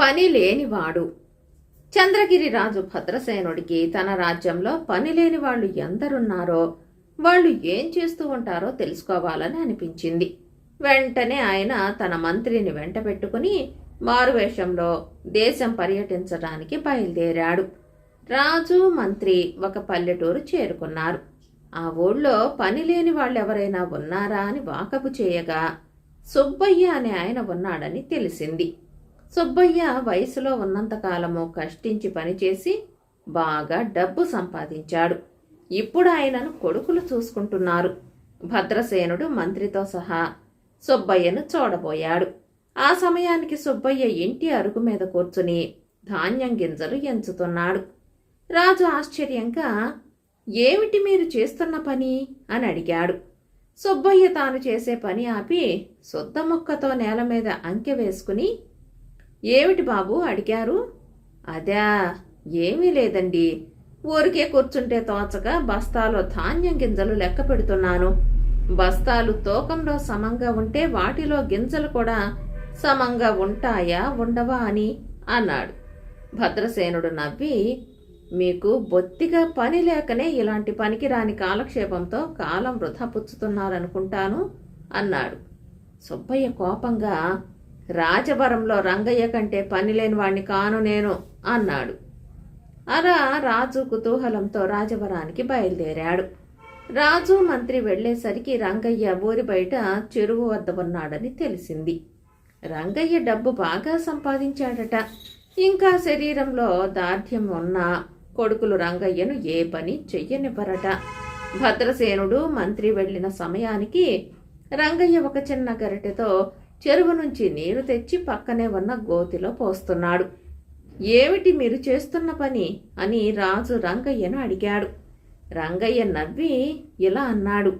పని లేనివాడు. చంద్రగిరి రాజు భద్రసేనుడికి తన రాజ్యంలో పని లేని వాళ్ళు ఎందరున్నారో వాళ్ళు ఏం చేస్తూ ఉంటారో తెలుసుకోవాలని అనిపించింది. వెంటనే ఆయన తన మంత్రిని వెంట పెట్టుకుని మారువేషంలో దేశం పర్యటించడానికి బయలుదేరాడు. రాజు మంత్రి ఒక పల్లెటూరు చేరుకున్నారు. ఆ ఊళ్ళో పని లేని వాళ్ళెవరైనా ఉన్నారా అని వాకపు చేయగా సుబ్బయ్య అనే ఆయన ఉన్నాడని తెలిసింది. సుబ్బయ్య వయసులో ఉన్నంతకాలము కష్టించి పనిచేసి బాగా డబ్బు సంపాదించాడు. ఇప్పుడు ఆయనను కొడుకులు చూసుకుంటున్నారు. భద్రసేనుడు మంత్రితో సహా సుబ్బయ్యను చూడబోయాడు. ఆ సమయానికి సుబ్బయ్య ఇంటి అరుగు మీద కూర్చుని ధాన్యం గింజలు ఎంచుతున్నాడు. రాజు ఆశ్చర్యంగా ఏమిటి మీరు చేస్తున్న పని? అని అడిగాడు. సుబ్బయ్య తాను చేసే పని ఆపి శుద్ధ ముక్కతో నేల మీద అంకె వేసుకుని ఏమిటి బాబు అడిగారు? అదా ఏమీ లేదండి. ఊరికే కూర్చుంటే తోచక బస్తాలో ధాన్యం గింజలు లెక్క పెడుతున్నాను. బస్తాలు తూకంలో సమంగా ఉంటే వాటిలో గింజలు కూడా సమంగా ఉంటాయా ఉండవా అని అన్నాడు. భద్రసేనుడు నవ్వి మీకు బొత్తిగా పని లేకనే ఇలాంటి పనికిరాని కాలక్షేపంతో కాలం వృధా పుచ్చుతున్నారనుకుంటాను అన్నాడు. సుబ్బయ్య కోపంగా రాజవరంలో రంగయ్య కంటే పనిలేని వాణ్ణి కాను నేను అన్నాడు. అలా రాజు కుతూహలంతో రాజవరానికి బయలుదేరాడు. రాజు మంత్రి వెళ్ళేసరికి రంగయ్య ఊరి బయట చెరువు వద్ద ఉన్నాడని తెలిసింది. రంగయ్య డబ్బు బాగా సంపాదించాడట. ఇంకా శరీరంలో దార్ఢ్యం ఉన్న కొడుకులు రంగయ్యను ఏ పని చెయ్యనివ్వరట. భద్రసేనుడు మంత్రి వెళ్ళిన సమయానికి రంగయ్య ఒక చిన్న గరిటెతో చెరువు నుంచి నీరు తెచ్చి పక్కనే ఉన్న గోతిలో పోస్తున్నాడు. ఏమిటి మీరు చేస్తున్న పని? అని రాజు రంగయ్యను అడిగాడు. రంగయ్య నవ్వి ఇలా అన్నాడు.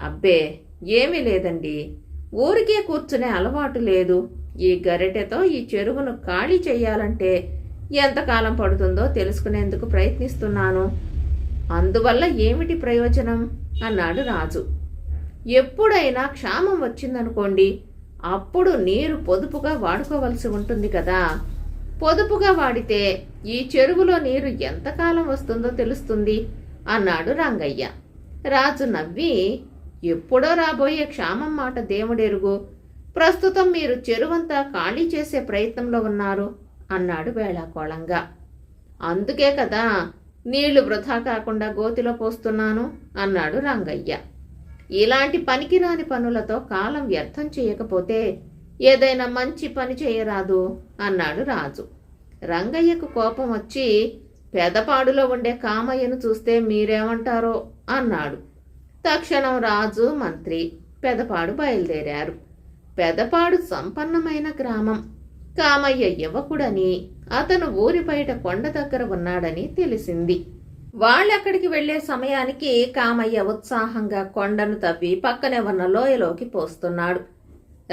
అబ్బే ఏమీ లేదండి. ఊరికే కూర్చునే అలవాటు లేదు. ఈ గరిటెతో ఈ చెరువును ఖాళీ చెయ్యాలంటే ఎంతకాలం పడుతుందో తెలుసుకునేందుకు ప్రయత్నిస్తున్నాను. అందువల్ల ఏమిటి ప్రయోజనం? అన్నాడు రాజు. ఎప్పుడైనా క్షామం వచ్చిందనుకోండి అప్పుడు నీరు పొదుపుగా వాడుకోవలసి ఉంటుంది కదా. పొదుపుగా వాడితే ఈ చెరువులో నీరు ఎంతకాలం వస్తుందో తెలుస్తుంది అన్నాడు రంగయ్య. రాజు నవ్వి ఎప్పుడో రాబోయే క్షామం మాట దేవుడెరుగు. ప్రస్తుతం మీరు చెరువంతా ఖాళీ చేసే ప్రయత్నంలో ఉన్నారు అన్నాడు వేళాకోళంగా. అందుకే కదా నీళ్ళు వృధా కాకుండా గోతిలో పోస్తున్నాను అన్నాడు రంగయ్య. ఇలాంటి పనికిరాని పనులతో కాలం వ్యర్థం చేయకపోతే ఏదైనా మంచి పని చేయరాదు అన్నాడు రాజు. రంగయ్యకు కోపం వచ్చి పెదపాడులో ఉండే కామయ్యను చూస్తే మీరేమంటారో? అన్నాడు. తక్షణం రాజు మంత్రి పెదపాడు బయలుదేరారు. పెదపాడు సంపన్నమైన గ్రామం. కామయ్య యువకుడని అతను ఊరి బయట కొండ దగ్గర ఉన్నాడని తెలిసింది. వాళ్ళక్కడికి వెళ్ళే సమయానికి కామయ్య ఉత్సాహంగా కొండను తవ్వి పక్కనే ఉన్న లోయలోకి పోస్తున్నాడు.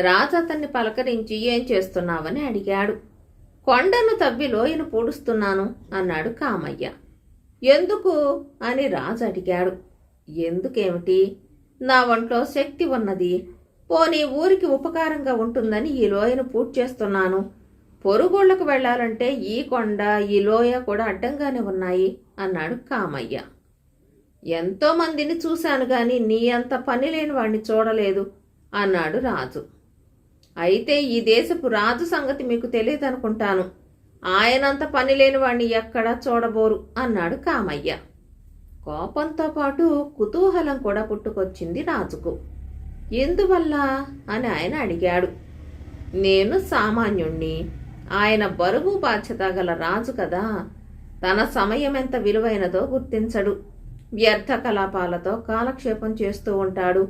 రాజు అతన్ని పలకరించి ఏం చేస్తున్నావని అడిగాడు. కొండను తవ్వి లోయను పూడుస్తున్నాను అన్నాడు కామయ్య. ఎందుకు అని రాజు అడిగాడు. ఎందుకేమిటి? నా ఒంట్లో శక్తి ఉన్నది. పోనీ ఊరికి ఉపకారంగా ఉంటుందని ఈ లోయను పూర్తి చేస్తున్నాను. పొరుగుళ్ళకు వెళ్ళాలంటే ఈ కొండ ఈ లోయ కూడా అడ్డంగానే ఉన్నాయి. అన్నాడు కామయ్య. ఎంతో మందిని చూశాను గాని నీ అంత పని లేని వాడిని చూడలేదు అన్నాడు రాజు. అయితే ఈ దేశపు రాజు సంగతి మీకు తెలియదనుకుంటాను. ఆయనంత పని లేని వాడిని ఎక్కడా చూడబోరు అన్నాడు కామయ్య. కోపంతో పాటు కుతూహలం కూడా పుట్టుకొచ్చింది రాజుకు. ఎందువల్ల? అని ఆయన అడిగాడు. నేను సామాన్యుణ్ణి. ఆయన బరువు బాధ్యత గల రాజు కదా తన సమయం ఎంత విలువైనదో గుర్తించడు. వ్యర్థ కలాపాలతో కాలక్షేపం చేస్తూ ఉంటాడు.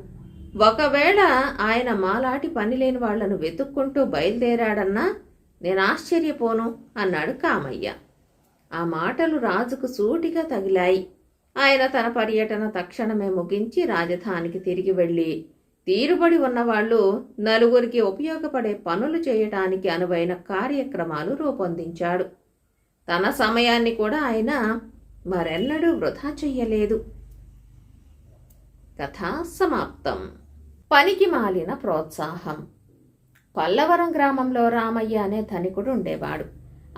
ఒకవేళ ఆయన మాలాటి పనిలేని వాళ్ళను వెతుక్కుంటూ బయలుదేరాడన్నా నేను ఆశ్చర్యపోను అన్నాడు కామయ్య. ఆ మాటలు రాజుకు సూటిగా తగిలాయి. ఆయన తన పర్యటన తక్షణమే ముగించి రాజధానికి తిరిగి వెళ్ళి తీరుబడి ఉన్నవాళ్ళు నలుగురికి ఉపయోగపడే పనులు చేయటానికి అనువైన కార్యక్రమాలు రూపొందించాడు. తన సమయాన్ని కూడా ఆయన మరెన్నడూ వృధా చెయ్యలేదు. కథ సమాప్తం. పనికి మాలిన ప్రోత్సాహం. పల్లవరం గ్రామంలో రామయ్య అనే ధనికుడు ఉండేవాడు.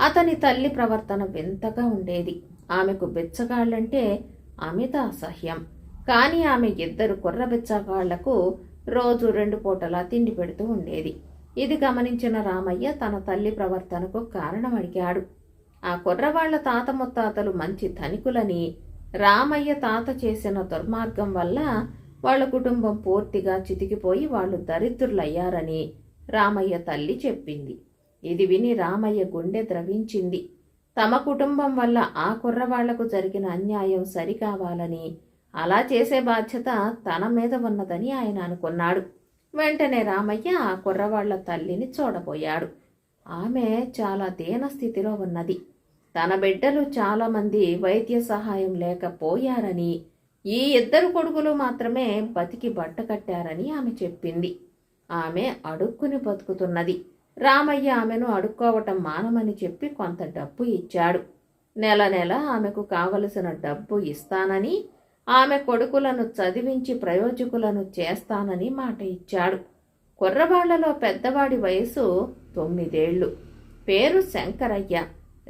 అతని తల్లి ప్రవర్తన వింతగా ఉండేది. ఆమెకు బిచ్చగాళ్ళంటే అమిత అసహ్యం. కానీ ఆమె ఇద్దరు కుర్ర బిచ్చగాళ్ళకు రోజు రెండు పూటలా తిండి పెడుతూ ఉండేది. ఇది గమనించిన రామయ్య తన తల్లి ప్రవర్తనకు కారణం అడిగాడు ఆ కుర్రవాళ్ళ తాత ముత్తాతలు మంచి ధనికులని రామయ్య తాత చేసిన దుర్మార్గం వల్ల వాళ్ళ కుటుంబం పూర్తిగా చితికిపోయి వాళ్ళు దరిద్రులయ్యారని రామయ్య తల్లి చెప్పింది. ఇది విని రామయ్య గుండె ద్రవించింది. తమ కుటుంబం వల్ల ఆ కుర్రవాళ్ళకు జరిగిన అన్యాయం సరికావాలని అలా చేసే బాధ్యత తన మీద ఉన్నదని ఆయన అనుకున్నాడు. వెంటనే రామయ్య ఆ కుర్రవాళ్ళ తల్లిని చూడబోయాడు. ఆమె చాలా దీన స్థితిలో ఉన్నది. తన బిడ్డలు చాలామంది వైద్య సహాయం లేకపోయారని ఈ ఇద్దరు కొడుకులు మాత్రమే బతికి బట్ట కట్టారని ఆమె చెప్పింది. ఆమె అడుక్కుని బతుకుతున్నది. రామయ్య ఆమెను అడుక్కోవటం మానమని చెప్పి కొంత డబ్బు ఇచ్చాడు. నెల నెల ఆమెకు కావలసిన డబ్బు ఇస్తానని ఆమె కొడుకులను చదివించి ప్రయోజకులను చేస్తానని మాట ఇచ్చాడు. కుర్రవాళ్ళలో పెద్దవాడి వయసు తొమ్మిదేళ్ళు. పేరు శంకరయ్య.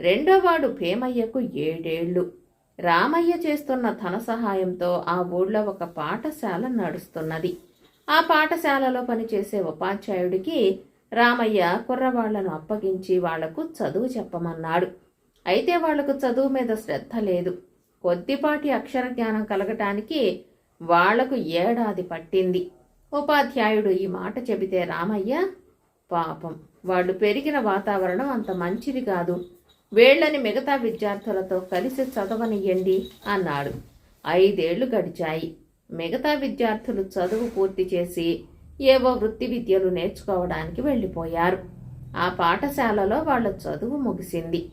రెండోవాడు భీమయ్యకు ఏడేళ్ళు రామయ్య చేస్తున్న ధన సహాయంతో ఆ ఊళ్ళో ఒక పాఠశాల నడుస్తున్నది. ఆ పాఠశాలలో పనిచేసే ఉపాధ్యాయుడికి రామయ్య కుర్రవాళ్ళను అప్పగించి వాళ్ళకు చదువు చెప్పమన్నాడు. అయితే వాళ్ళకు చదువు మీద శ్రద్ధ లేదు. కొద్దిపాటి అక్షర జ్ఞానం కలగటానికి వాళ్ళకు ఏడాది పట్టింది. ఉపాధ్యాయుడు ఈ మాట చెబితే రామయ్య పాపం వాళ్ళు పెరిగిన వాతావరణం అంత మంచిది కాదు. వేళ్ళని మిగతా విద్యార్థులతో కలిసి చదవనియ్యండి అన్నాడు. ఐదేళ్ళు గడిచాయి. మిగతా విద్యార్థులు చదువు పూర్తి చేసి ఏవో వృత్తి విద్యలు నేర్చుకోవడానికి వెళ్ళిపోయారు. ఆ పాఠశాలలో వాళ్ళ చదువు ముగిసింది.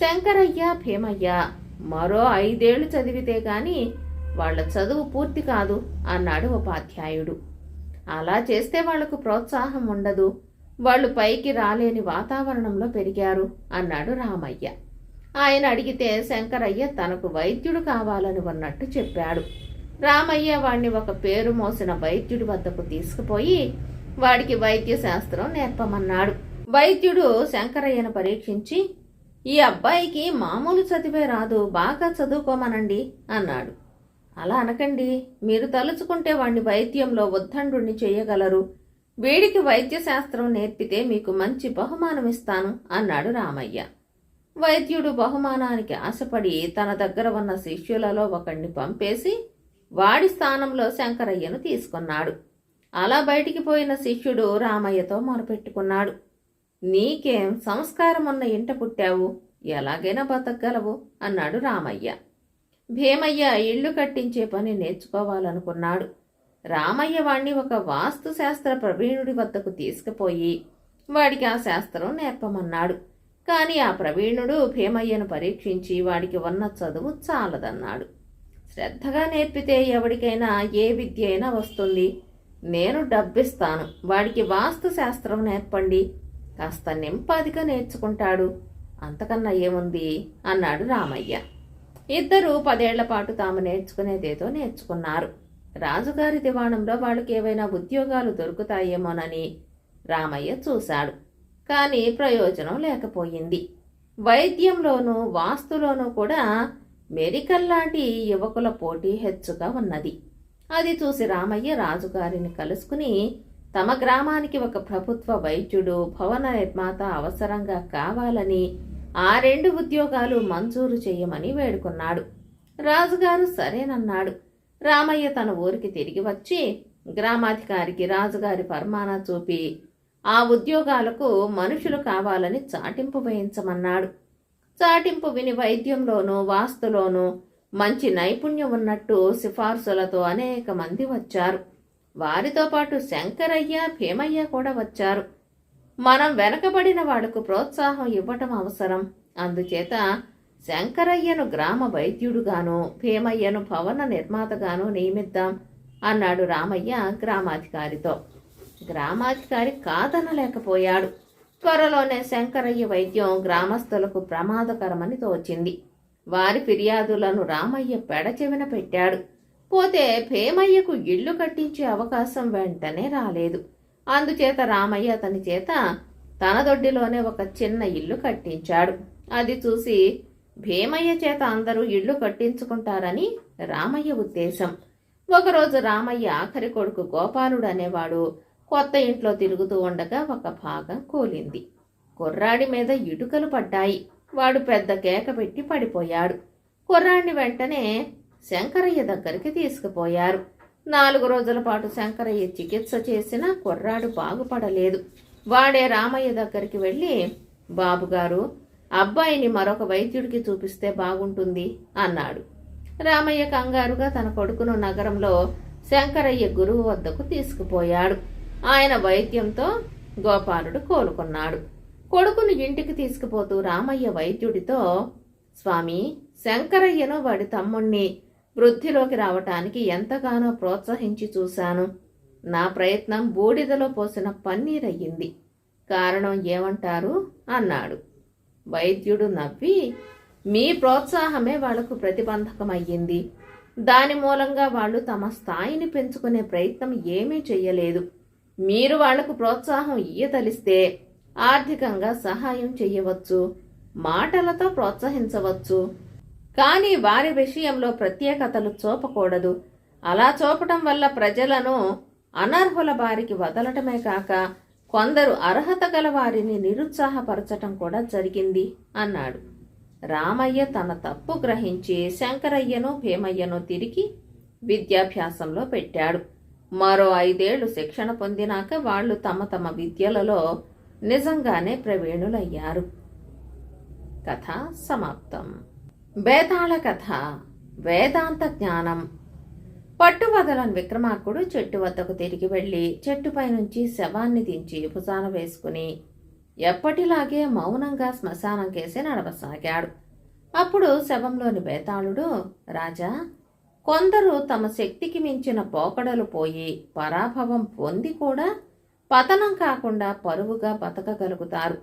శంకరయ్య భీమయ్య మరో ఐదేళ్ళు చదివితే గాని వాళ్ళ చదువు పూర్తి కాదు అన్నాడు ఉపాధ్యాయుడు. అలా చేస్తే వాళ్ళకు ప్రోత్సాహం ఉండదు. వాళ్ళు పైకి రాలేని వాతావరణంలో పెరిగారు అన్నాడు రామయ్య. ఆయన అడిగితే శంకరయ్య తనకు వైద్యుడు కావాలని ఉన్నట్టు చెప్పాడు. రామయ్య వాడిని ఒక పేరు మోసిన వైద్యుడి వద్దకు తీసుకుపోయి వాడికి వైద్య శాస్త్రం నేర్పమన్నాడు. వైద్యుడు శంకరయ్యను పరీక్షించి ఈ అబ్బాయికి మామూలు చదివే రాదు బాగా చదువుకోమనండి అన్నాడు. అలా అనకండి మీరు తలుచుకుంటే వాణ్ణి వైద్యంలో ఉద్దండుణ్ణి చేయగలరు. వీడికి వైద్య శాస్త్రం నేర్పితే మీకు మంచి బహుమానం ఇస్తాను అన్నాడు రామయ్య. వైద్యుడు బహుమానానికి ఆశపడి తన దగ్గర ఉన్న శిష్యులలో ఒకణ్ణి పంపేసి వాడి స్థానంలో శంకరయ్యను తీసుకున్నాడు. అలా బయటికి పోయిన శిష్యుడు రామయ్యతో మొరపెట్టుకున్నాడు. నీకేం సంస్కారం ఉన్న ఇంట పుట్టావు? ఎలాగైనా బతకగలవు అన్నాడు రామయ్య. భీమయ్య ఇల్లు కట్టించే పని నేర్చుకోవాలనుకున్నాడు. రామయ్య వాణ్ణి ఒక వాస్తు శాస్త్ర ప్రవీణుడి వద్దకు తీసుకుపోయి వాడికి ఆ శాస్త్రం నేర్పమన్నాడు. కానీ ఆ ప్రవీణుడు భీమయ్యను పరీక్షించి వాడికి ఉన్న చదువు చాలదన్నాడు. శ్రద్ధగా నేర్పితే ఎవడికైనా ఏ విద్య అయినా వస్తుంది. నేను డబ్బిస్తాను. వాడికి వాస్తు శాస్త్రం నేర్పండి. కాస్త నింపాదిగా నేర్చుకుంటాడు. అంతకన్నా ఏముంది? అన్నాడు రామయ్య. ఇద్దరూ పదేళ్ళ పాటు తాము నేర్చుకునేదేదో నేర్చుకున్నారు. రాజుగారి దివాణంలో వాళ్ళకి ఏవైనా ఉద్యోగాలు దొరుకుతాయేమోనని రామయ్య చూశాడు. కానీ ప్రయోజనం లేకపోయింది. వైద్యంలోనూ వాస్తులోనూ కూడా మెరికల్ లాంటి యువకుల పోటీ హెచ్చుగా ఉన్నది. అది చూసి రామయ్య రాజుగారిని కలుసుకుని తమ గ్రామానికి ఒక ప్రభుత్వ వైద్యుడు భవన నిర్మాత అవసరంగా కావాలని ఆ రెండు ఉద్యోగాలు మంజూరు చేయమని వేడుకున్నాడు. రాజుగారు సరేనన్నాడు. రామయ్య తన ఊరికి తిరిగి వచ్చి గ్రామాధికారికి రాజుగారి పరమానా చూపి ఆ ఉద్యోగాలకు మనుషులు కావాలని చాటింపు వేయించమన్నాడు. చాటింపు విని వైద్యంలోనూ వాస్తులోనూ మంచి నైపుణ్యం ఉన్నట్టు సిఫార్సులతో అనేక మంది వచ్చారు. వారితో పాటు శంకరయ్య భీమయ్య కూడా వచ్చారు. మనం వెనకబడిన వాళ్ళకు ప్రోత్సాహం ఇవ్వటం అవసరం. అందుచేత శంకరయ్యను గ్రామ వైద్యుడుగాను భీమయ్యను భవన నిర్మాతగాను నియమిద్దాం అన్నాడు రామయ్య గ్రామాధికారితో. గ్రామాధికారి కాదనలేకపోయాడు. త్వరలోనే శంకరయ్య వైద్యం గ్రామస్తులకు ప్రమాదకరమని తోచింది. వారి ఫిర్యాదులను రామయ్య పెడచెవిన పెట్టాడు. పోతే భీమయ్యకు ఇల్లు కట్టించే అవకాశం వెంటనే రాలేదు. అందుచేత రామయ్య అతని చేత తన దొడ్డిలోనే ఒక చిన్న ఇల్లు కట్టించాడు. అది చూసి భీమయ్య చేత అందరూ ఇల్లు కట్టించుకుంటారని రామయ్య ఉద్దేశం. ఒకరోజు రామయ్య ఆఖరి కొడుకు గోపాలుడు అనేవాడు కొత్త ఇంట్లో తిరుగుతూ ఉండగా ఒక భాగం కూలింది. కుర్రాడి మీద ఇటుకలు పడ్డాయి. వాడు పెద్ద కేక పెట్టి పడిపోయాడు. కుర్రాడిని వెంటనే శంకరయ్య దగ్గరికి తీసుకుపోయారు. నాలుగు రోజుల పాటు శంకరయ్య చికిత్స చేసినా కుర్రాడు బాగుపడలేదు. వాడే రామయ్య దగ్గరికి వెళ్ళి బాబుగారు అబ్బాయిని మరొక వైద్యుడికి చూపిస్తే బాగుంటుంది అన్నాడు. రామయ్య కంగారుగా తన కొడుకును నగరంలో శంకరయ్య గురువు వద్దకు తీసుకుపోయాడు. ఆయన వైద్యంతో గోపాలుడు కోలుకున్నాడు. కొడుకును ఇంటికి తీసుకుపోతూ రామయ్య వైద్యుడితో స్వామి శంకరయ్యను వాడి తమ్ముణ్ణి వృద్ధిలోకి రావటానికి ఎంతగానో ప్రోత్సహించి చూశాను. నా ప్రయత్నం బూడిదలో పోసిన పన్నీరయ్యింది. కారణం ఏమంటారు? అన్నాడు. వైద్యుడు నవ్వి మీ ప్రోత్సాహమే వాళ్ళకు ప్రతిబంధకమయ్యింది. దాని మూలంగా వాళ్ళు తమ స్థాయిని పెంచుకునే ప్రయత్నం ఏమీ చెయ్యలేదు. మీరు వాళ్ళకు ప్రోత్సాహం ఇయ్యతలిస్తే ఆర్థికంగా సహాయం చెయ్యవచ్చు మాటలతో ప్రోత్సహించవచ్చు. కానీ వారి విషయంలో ప్రత్యేకతలు చూపకూడదు. అలా చూపటం వల్ల ప్రజలను అనర్హుల బారికి వదలటమే కాక కొందరు అర్హత గల వారిని నిరుత్సాహపరచటం కూడా జరిగింది అన్నాడు. రామయ్య తన తప్పు గ్రహించి శంకరయ్యను భీమయ్యను తిరిగి విద్యాభ్యాసంలో పెట్టాడు. మరో ఐదేళ్ళు శిక్షణ పొందినాక వాళ్ళు తమ తమ విద్యలలో నిజంగానే ప్రవీణులయ్యారు. కథ సమాప్తం. బేతాళ కథ వేదాంత జ్ఞానం. పట్టువదలని విక్రమార్కుడు చెట్టు వద్దకు తిరిగి వెళ్ళి చెట్టుపై నుంచి శవాన్ని దించి భుజాన వేసుకుని ఎప్పటిలాగే మౌనంగా శ్మశానం కేసి నడవసాగాడు. అప్పుడు శవంలోని బేతాళుడు రాజా కొందరు తమ శక్తికి మించిన పోకడలు పోయి పరాభవం పొంది కూడా పతనం కాకుండా పరువుగా బతకగలుగుతారు.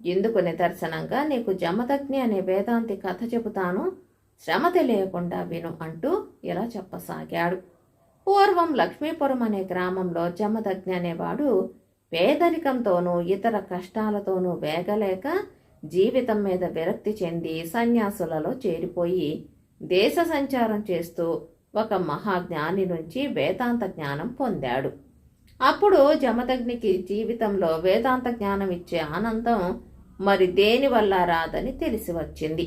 ఇందుకు నిదర్శనంగా నీకు జమదగ్ని అనే వేదాంతి కథ చెబుతాను. శ్రమ తెలియకుండా విను అంటూ ఇలా చెప్పసాగాడు. పూర్వం లక్ష్మీపురం అనే గ్రామంలో జమదగ్ని అనేవాడు పేదరికంతోనూ ఇతర కష్టాలతోనూ వేగలేక జీవితం మీద విరక్తి చెంది సన్యాసులలో చేరిపోయి దేశ సంచారం చేస్తూ ఒక మహాజ్ఞాని నుంచి వేదాంత జ్ఞానం పొందాడు. అప్పుడు జమదగ్నికి జీవితంలో వేదాంత జ్ఞానం ఇచ్చే ఆనందం మరి దేనివల్ల రాదని తెలిసి వచ్చింది.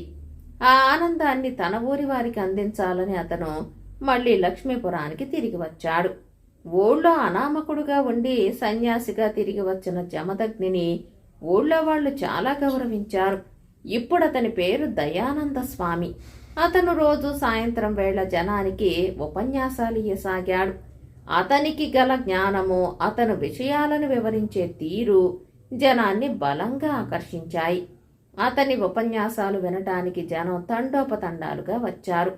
ఆ ఆనందాన్ని తన ఊరి వారికి అందించాలని అతను మళ్ళీ లక్ష్మీపురానికి తిరిగి వచ్చాడు. ఊళ్ళో అనామకుడుగా ఉండి సన్యాసిగా తిరిగి వచ్చిన జమదగ్నిని ఊళ్ళో వాళ్ళు చాలా గౌరవించారు. ఇప్పుడు అతని పేరు దయానంద స్వామి. అతను రోజు సాయంత్రం వేళ జనానికి ఉపన్యాసాలు ఇయ్యసాగాడు. అతనికి గల జ్ఞానము అతను విషయాలను వివరించే తీరు జనాన్ని బలంగా ఆకర్షించాయి. అతని ఉపన్యాసాలు వినటానికి జనం తండోపతండాలుగా వచ్చారు.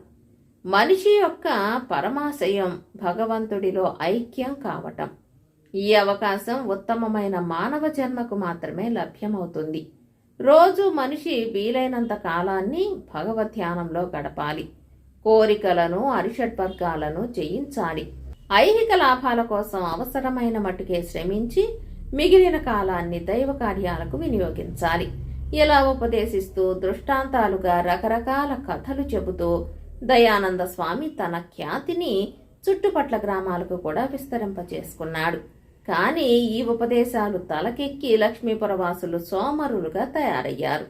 మనిషి యొక్క పరమాశయం భగవంతుడిలో ఐక్యం కావటం ఈ అవకాశం ఉత్తమమైన మానవ జన్మకు మాత్రమే లభ్యమవుతుంది. రోజు మనిషి వీలైనంత కాలాన్ని భగవధ్యానంలో గడపాలి. కోరికలను అరిషడ్వర్గాలను జయించాలి. ఐహిక లాభాల కోసం అవసరమైన మట్టుకే శ్రమించి మిగిలిన కాలాన్ని దైవ కార్యాలకు వినియోగించాలి. ఇలా ఉపదేశిస్తూ దృష్టాంతాలుగా రకరకాల కథలు చెబుతూ దయానంద స్వామి తన ఖ్యాతిని చుట్టుపట్ల గ్రామాలకు కూడా విస్తరింపచేసుకున్నాడు కానీ ఈ ఉపదేశాలు తలకెక్కి లక్ష్మీపురవాసులు సోమరులుగా తయారయ్యారు.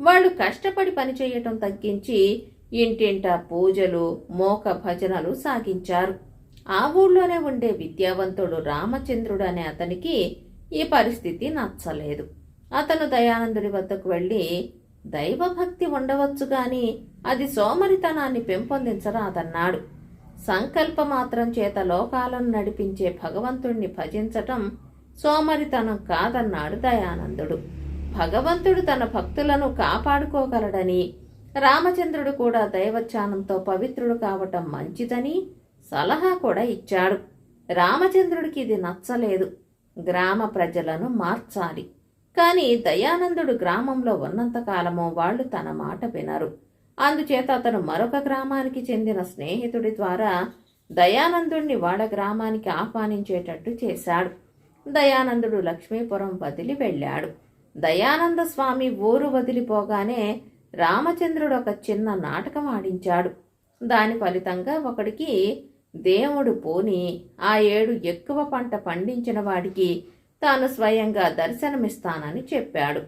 వాళ్ళు కష్టపడి పనిచేయటం తగ్గించి ఇంటింట పూజలు మోక భజనలు సాగించారు. ఆ ఊళ్ళోనే ఉండే విద్యావంతుడు రామచంద్రుడు అనే అతనికి ఈ పరిస్థితి నచ్చలేదు. అతను దయానందుడి వద్దకు వెళ్ళి దైవభక్తి ఉండవచ్చు గాని అది సోమరితనాన్ని పెంపొందించరాదన్నాడు. సంకల్ప మాత్రం చేత లోకాలను నడిపించే భగవంతుణ్ణి భజించటం సోమరితనం కాదన్నాడు దయానందుడు. భగవంతుడు తన భక్తులను కాపాడుకోగలడని రామచంద్రుడు కూడా దైవచ్ఛానంతో పవిత్రుడు కావటం మంచిదని సలహా కూడా ఇచ్చాడు. రామచంద్రుడికి ఇది నచ్చలేదు. గ్రామ ప్రజలను మార్చాలి. కానీ దయానందుడు గ్రామంలో ఉన్నంతకాలము వాళ్ళు తన మాట వినరు. అందుచేత అతను మరొక గ్రామానికి చెందిన స్నేహితుడి ద్వారా దయానందుణ్ణి వాళ్ళ గ్రామానికి ఆహ్వానించేటట్టు చేశాడు. దయానందుడు లక్ష్మీపురం వదిలి వెళ్ళాడు. దయానంద స్వామి ఊరు వదిలిపోగానే రామచంద్రుడు ఒక చిన్న నాటకం ఆడించాడు. దాని ఫలితంగా ఒకడికి దేవుడు పోని ఆ ఏడు ఎక్కువ పంట పండించిన వాడికి తాను స్వయంగా దర్శనమిస్తానని చెప్పాడు.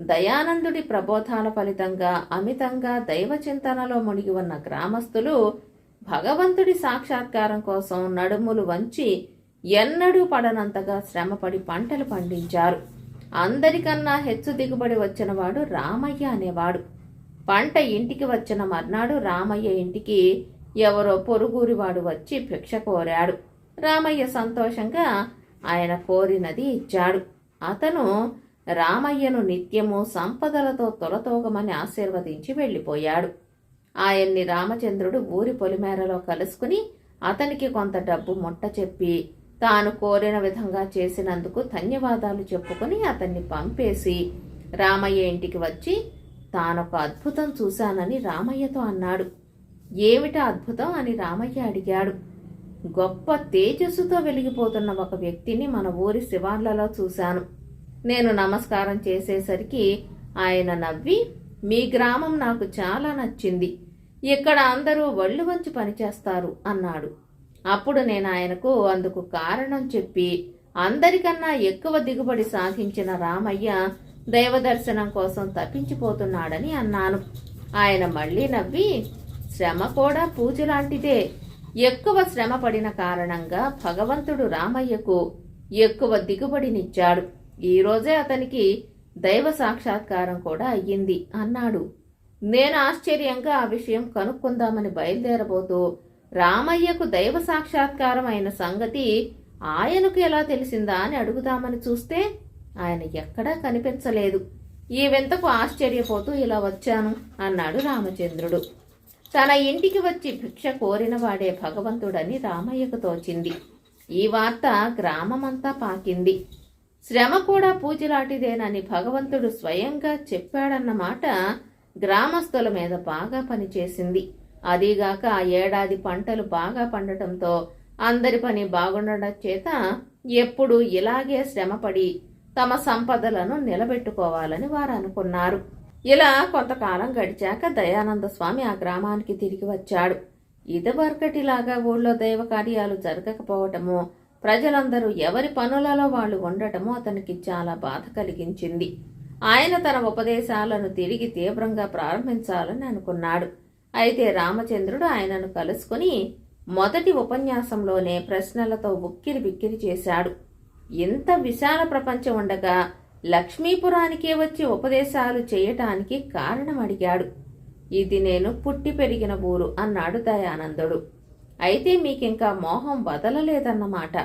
దయానందుడి ప్రబోధాల ఫలితంగా అమితంగా దైవ చింతనలో మునిగి ఉన్న గ్రామస్తులు భగవంతుడి సాక్షాత్కారం కోసం నడుములు వంచి ఎన్నడూ పడనంతగా శ్రమపడి పంటలు పండించారు. అందరికన్నా హెచ్చు దిగుబడి వచ్చినవాడు రామయ్య అనేవాడు. పంట ఇంటికి వచ్చిన మర్నాడు రామయ్య ఇంటికి ఎవరో పొరుగురివాడు వచ్చి భిక్ష కోరాడు. రామయ్య సంతోషంగా ఆయన కోరినది ఇచ్చాడు అతను రామయ్యను నిత్యము సంపదలతో తొలతోగమని ఆశీర్వదించి వెళ్ళిపోయాడు. ఆయన్ని రామచంద్రుడు ఊరి పొలిమేరలో కలుసుకుని అతనికి కొంత డబ్బు ముట్ట చెప్పి తాను కోరిన విధంగా చేసినందుకు ధన్యవాదాలు చెప్పుకుని అతన్ని పంపేసి రామయ్య ఇంటికి వచ్చి తానొక అద్భుతం చూశానని రామయ్యతో అన్నాడు. ఏమిటా అద్భుతం అని రామయ్య అడిగాడు. గొప్ప తేజస్సుతో వెలిగిపోతున్న ఒక వ్యక్తిని మన ఊరి శివార్లలో చూశాను. నేను నమస్కారం చేసేసరికి ఆయన నవ్వి మీ గ్రామం నాకు చాలా నచ్చింది. ఇక్కడ అందరూ ఒళ్ళు వంచి పనిచేస్తారు అన్నాడు. అప్పుడు నేను ఆయనకు అందుకు కారణం చెప్పి అందరికన్నా ఎక్కువ దిగుబడి సాధించిన రామయ్య దైవదర్శనం కోసం తప్పించిపోతున్నాడని అన్నాను. ఆయన మళ్ళీ నవ్వి శ్రమ కూడా పూజ లాంటిదే ఎక్కువ శ్రమ పడిన కారణంగా భగవంతుడు రామయ్యకు ఎక్కువ దిగుబడినిచ్చాడు. ఈరోజే అతనికి దైవ సాక్షాత్కారం కూడా అయ్యింది అన్నాడు. నేను ఆశ్చర్యంగా ఆ విషయం కనుక్కుందామని బయలుదేరబోతూ రామయ్యకు దైవ సాక్షాత్కారం అయిన సంగతి ఆయనకు ఎలా తెలిసిందా అని అడుగుదామని చూస్తే ఆయన ఎక్కడా కనిపించలేదు. ఈ వింతకు ఆశ్చర్యపోతూ ఇలా వచ్చాను అన్నాడు రామచంద్రుడు. తన ఇంటికి వచ్చి భిక్ష కోరిన వాడే భగవంతుడని రామయ్యకు తోచింది. ఈ వార్త గ్రామమంతా పాకింది. శ్రమ కూడా పూజలాటిదేనని భగవంతుడు స్వయంగా చెప్పాడన్నమాట గ్రామస్తుల మీద బాగా పనిచేసింది. అదీగాక ఆ ఏడాది పంటలు బాగా పండటంతో అందరి పని బాగుండడం చేత ఎప్పుడు ఇలాగే శ్రమపడి తమ సంపదలను నిలబెట్టుకోవాలని వారు అనుకున్నారు ఇలా కొంతకాలం గడిచాక దయానంద స్వామి ఆ గ్రామానికి తిరిగి వచ్చాడు. ఇదివరకటిలాగా ఊళ్ళో దైవ కార్యాలు జరగకపోవటము ప్రజలందరూ ఎవరి పనులలో వాళ్ళు ఉండటము అతనికి చాలా బాధ కలిగించింది. ఆయన తన ఉపదేశాలను తిరిగి తీవ్రంగా ప్రారంభించాలని అనుకున్నాడు. అయితే రామచంద్రుడు ఆయనను కలుసుకుని మొదటి ఉపన్యాసంలోనే ప్రశ్నలతో ఉక్కిరి బిక్కిరి చేశాడు. ఇంత విశాల ప్రపంచం ఉండగా లక్ష్మీపురానికే వచ్చి ఉపదేశాలు చేయటానికి కారణం అడిగాడు. ఇది నేను పుట్టి పెరిగిన ఊరు అన్నాడు దయానందుడు. అయితే మీకింకా మోహం వదలలేదన్నమాట.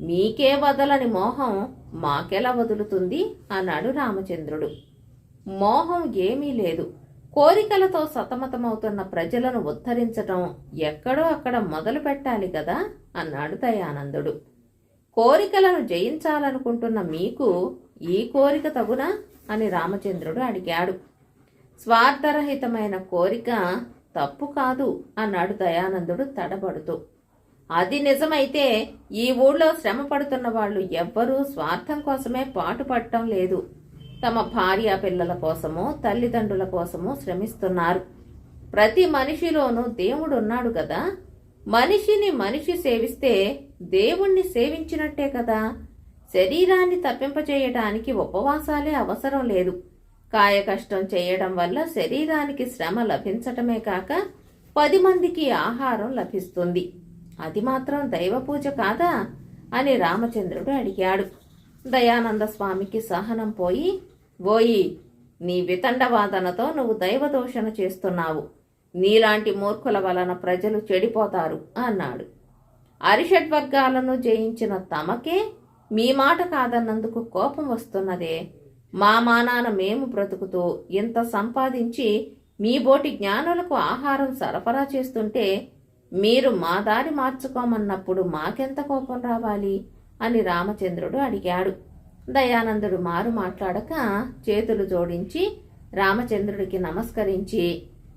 మీకే వదలని మోహం మాకెలా వదులుతుంది? అన్నాడు రామచంద్రుడు. మోహం ఏమీ లేదు. కోరికలతో సతమతమవుతున్న ప్రజలను ఉద్ధరించటం ఎక్కడో అక్కడ మొదలు పెట్టాలి కదా? అన్నాడు దయానందుడు. కోరికలను జయించాలనుకుంటున్న మీకు ఈ కోరిక తగునా? అని రామచంద్రుడు అడిగాడు. స్వార్థరహితమైన కోరిక తప్పు కాదు అన్నాడు దయానందుడు తడబడుతూ. అది నిజమైతే ఈ ఊళ్ళో శ్రమ పడుతున్న వాళ్ళు ఎవ్వరూ స్వార్థం కోసమే పాటుపడటం లేదు. తమ భార్య పిల్లల కోసమో తల్లిదండ్రుల కోసమో శ్రమిస్తున్నారు. ప్రతి మనిషిలోనూ దేవుడున్నాడు కదా మనిషిని మనిషి సేవిస్తే దేవుణ్ణి సేవించినట్టే కదా. శరీరాన్ని తప్పింపచేయటానికి ఉపవాసాలే అవసరం లేదు. కాయ కష్టం చేయడం వల్ల శరీరానికి శ్రమ లభించటమే కాక పది మందికి ఆహారం లభిస్తుంది. అది మాత్రం దైవ పూజ కాదా? అని రామచంద్రుడు అడిగాడు. దయానంద స్వామికి సహనం పోయి ఓయి నీ వితండవాదనతో నువ్వు దైవదోషణ చేస్తున్నావు. నీలాంటి మూర్ఖుల వలన ప్రజలు చెడిపోతారు అన్నాడు. అరిషడ్వర్గాలను జయించిన తమకే మీ మాట కాదన్నందుకు కోపం వస్తున్నదే. మా మానాన మేము బ్రతుకుతూ ఇంత సంపాదించి మీ బోటి జ్ఞానులకు ఆహారం సరఫరా చేస్తుంటే మీరు మా దారి మార్చుకోమన్నప్పుడు మాకెంత కోపం రావాలి? అని రామచంద్రుడు అడిగాడు. దయానందుడు మారు మాట్లాడక చేతులు జోడించి రామచంద్రుడికి నమస్కరించి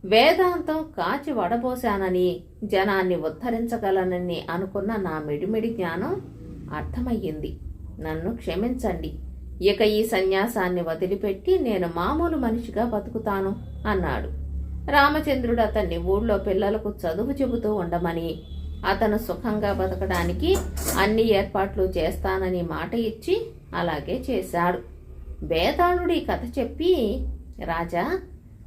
వేదాంతం కాచి వడబోశానని జనాన్ని ఉద్ధరించగలనని అనుకున్న నా మిడిమిడి జ్ఞానం అర్థమయ్యింది. నన్ను క్షమించండి. ఇక ఈ సన్యాసాన్ని వదిలిపెట్టి నేను మామూలు మనిషిగా బతుకుతాను అన్నాడు. రామచంద్రుడు అతన్ని ఊళ్ళో పిల్లలకు చదువు చెబుతూ ఉండమని అతను సుఖంగా బతకడానికి అన్ని ఏర్పాట్లు చేస్తానని మాట ఇచ్చి అలాగే చేశాడు. బేతాళుడి కథ చెప్పి రాజా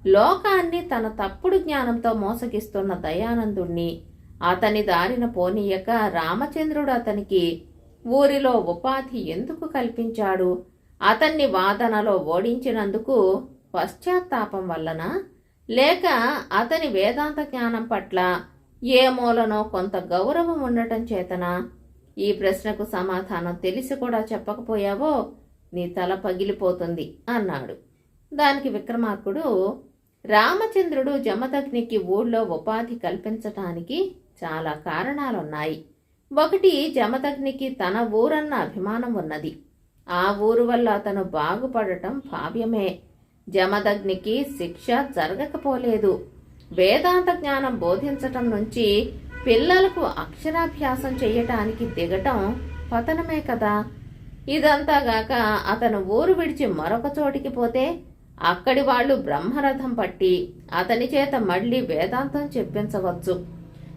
లోకాన్ని తన తప్పుడు జ్ఞానంతో మోసగిస్తున్న దయానందుణ్ణి అతని దారిన పోనీయక రామచంద్రుడు అతనికి ఊరిలో ఉపాధి ఎందుకు కల్పించాడు? అతన్ని వాదనలో ఓడించినందుకు పశ్చాత్తాపం వల్లన? లేక అతని వేదాంత జ్ఞానం పట్ల ఏ మూలనో కొంత గౌరవం ఉండటం చేతనా? ఈ ప్రశ్నకు సమాధానం తెలిసి కూడా చెప్పకపోయావో? నీ తల పగిలిపోతుంది అన్నాడు. దానికి విక్రమార్కుడు రామచంద్రుడు జమదగ్నికి ఊళ్ళో ఉపాధి కల్పించటానికి చాలా కారణాలున్నాయి. ఒకటి జమదగ్నికి తన ఊరన్న అభిమానం ఉన్నది. ఆ ఊరు వల్ల అతను బాగుపడటం భావ్యమే. జమదగ్నికి శిక్ష జరగకపోలేదు. వేదాంత జ్ఞానం బోధించటం నుంచి పిల్లలకు అక్షరాభ్యాసం చేయటానికి దిగటం పతనమే కదా. ఇదంతా గాక అతను ఊరు విడిచి మరొక చోటికి పోతే అక్కడి వాళ్ళు బ్రహ్మరథం పట్టి అతని చేత మళ్ళీ వేదాంతం చెప్పించవచ్చు.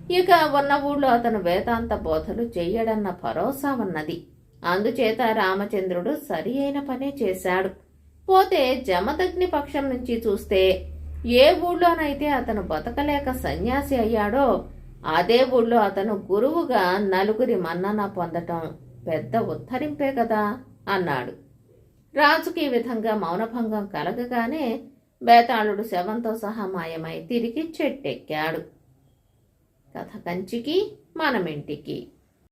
ఇక ఉన్న ఊళ్ళో అతను వేదాంత బోధలు చెయ్యడన్న భరోసా ఉన్నది. అందుచేత రామచంద్రుడు సరి అయిన పనే చేశాడు. పోతే జమదగ్ని పక్షం నుంచి చూస్తే ఏ ఊళ్ళోనైతే అతను బతకలేక సన్యాసి అయ్యాడో అదే ఊళ్ళో అతను గురువుగా నలుగురి మన్నన పొందటం పెద్ద ఉద్ధరింపే కదా అన్నాడు. రాజుకి ఈ విధంగా మౌనభంగం కలగగానే బేతాళుడు శవంతో సహా మాయమై తిరిగి చెట్టెక్కాడు. కథ కంచికి మనమింటికి.